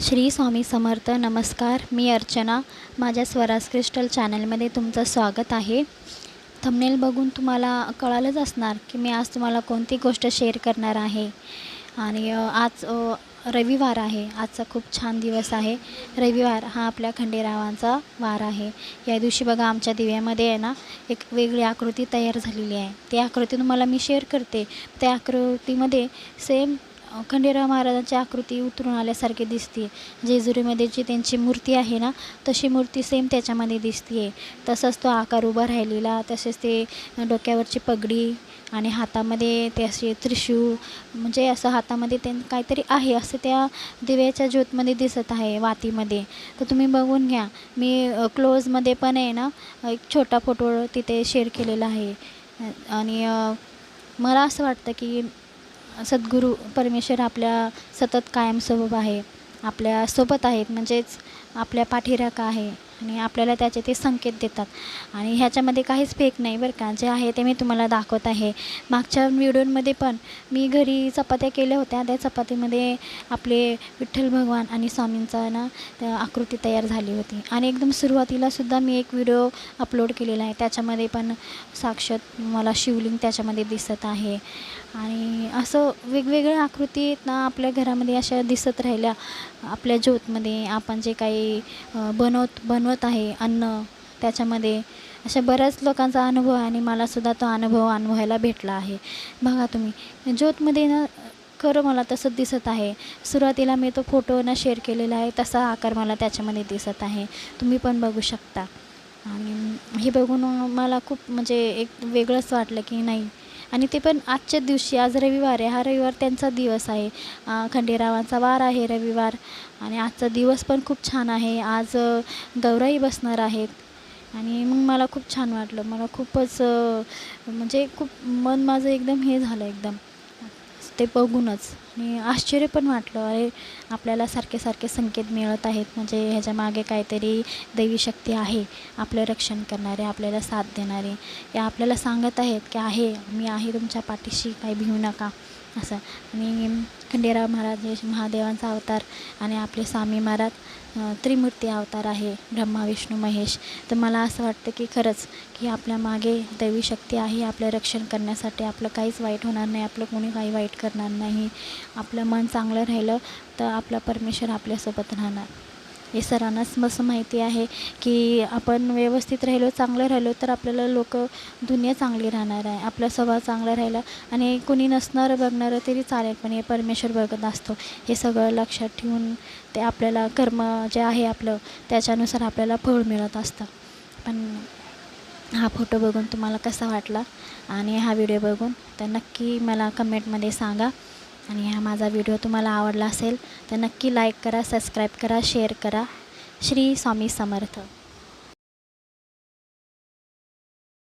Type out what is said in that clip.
श्री स्वामी समर्थ नमस्कार मी अर्चना. माझ्या स्वराज क्रिस्टल चॅनलमध्ये तुमचं स्वागत आहे. थंबनेल बघून तुम्हाला कळालंच असणार की मी आज तुम्हाला कोणती गोष्ट शेअर करणार आहे. आणि आज रविवार आहे. आजचा खूप छान दिवस आहे. रविवार हा आपल्या खंडेरावांचा वार आहे. या दिवशी बघा आमच्या दिव्यामध्ये आहे ना एक वेगळी आकृती तयार झालेली आहे. ती आकृती तुम्हाला मी शेअर करते. त्या आकृतीमध्ये सेम खंडेराव महाराजांची आकृती उतरून आल्यासारखी दिसते जेजुरीमध्ये जी त्यांची मूर्ती आहे ना तशी मूर्ती सेम त्याच्यामध्ये दिसते आहे तसंच तो आकार उभा राहिलेला तसेच ते डोक्यावरची पगडी आणि हातामध्ये ते असे त्रिशूळ म्हणजे असं हातामध्ये ते काहीतरी आहे असं त्या दिव्याच्या ज्योतमध्ये दिसत आहे वातीमध्ये. तर तुम्ही बघून घ्या. मी क्लोजमध्ये पण आहे ना एक छोटा फोटो तिथे शेअर केलेला आहे. आणि मला असं वाटतं की सद्गुरू परमेश्वर आपल्या सतत कायमस्वरूप आहे आपल्यासोबत आहेत म्हणजेच आपल्या पाठीराखा आहे. आणि आपल्याला त्याचे ते संकेत देतात. आणि ह्याच्यामध्ये काहीच फेक नाही बरं का. जे आहे ते मी तुम्हाला दाखवत आहे. मागच्या व्हिडिओमध्ये पण मी घरी चपात्या केल्या होत्या. त्या चपातीमध्ये आपले विठ्ठल भगवान आणि स्वामींचा ना त्या आकृती तयार झाली होती. आणि एकदम सुरुवातीलासुद्धा मी एक व्हिडिओ अपलोड केलेला आहे. त्याच्यामध्ये पण साक्षात मला शिवलिंग त्याच्यामध्ये दिसत आहे. आणि असं वेगवेगळ्या आकृती आहेत ना आपल्या घरामध्ये अशा दिसत राहिल्या. आपल्या ज्योतमध्ये आपण जे काही बनवत बनव बनवत आहे अन्न त्याच्यामध्ये. अशा बऱ्याच लोकांचा अनुभव आहे आणि मलासुद्धा तो अनुभव अनुभवायला भेटला आहे. बघा तुम्ही ज्योतमध्ये ना खरं मला तसंच दिसत आहे. सुरुवातीला मी तो फोटो ना शेअर केलेला आहे तसा आकार मला त्याच्यामध्ये दिसत आहे. तुम्ही पण बघू शकता. आणि हे बघून मला खूप म्हणजे एक वेगळंच वाटलं की नाही आणि ते पण आजच्या दिवशी आज रविवार आहे. हा रविवार त्यांचा दिवस आहे. खंडेरावांचा वार आहे रविवार आणि आजचा दिवस पण खूप छान आहे. आज गौराई बसणार आहेत. आणि मग मला खूप छान वाटलं. मला खूपच म्हणजे खूप मन माझं एकदम हे झालं एकदम. ते बघूनच. आणि आश्चर्य पण वाटलं. अरे आपल्याला सारखे सारखे संकेत मिळत आहेत. म्हणजे ह्याच्या मागे काहीतरी दैवी शक्ती आहे. आपलं रक्षण करणारे आपल्याला साथ देणारे. या आपल्याला सांगत आहेत की आहे मी आहे तुमच्या पाठीशी. काही भिवू नका. असं. आणि खंडेराव महाराज हे महादेवांचा अवतार आणि आपले स्वामी महाराज त्रिमूर्ती अवतार आहे ब्रह्मा विष्णू महेश. तर मला असं वाटतं की खरंच की आपल्या मागे दैवी शक्ती आहे. आपलं रक्षण करण्यासाठी आपलं काहीच वाईट होणार नाही. आपलं कोणी काही वाईट करणार नाही. आपलं मन चांगलं राहिलं तर आपला परमेश्वर आपल्यासोबत राहणार. हे सरांनाच मस्त माहिती आहे की आपण व्यवस्थित राहिलो चांगलं राहिलो तर आपल्याला लोक दुनिया चांगली राहणार आहे. आपला स्वभाव चांगला राहिला आणि कोणी नसणारं बघणारं तरी चालेल पण हे परमेश्वर बघत असतो. हे सगळं लक्षात ठेवून ते आपल्याला कर्म जे आहे आपलं त्याच्यानुसार आपल्याला फळ मिळत असतं. पण हा फोटो बघून तुम्हाला कसा वाटला आणि हा व्हिडिओ बघून तर नक्की मला कमेंटमध्ये सांगा. आणि हा माझा व्हिडिओ तुम्हाला आवडला असेल तर नक्की लाईक करा सबस्क्राईब करा शेअर करा. श्री स्वामी समर्थ.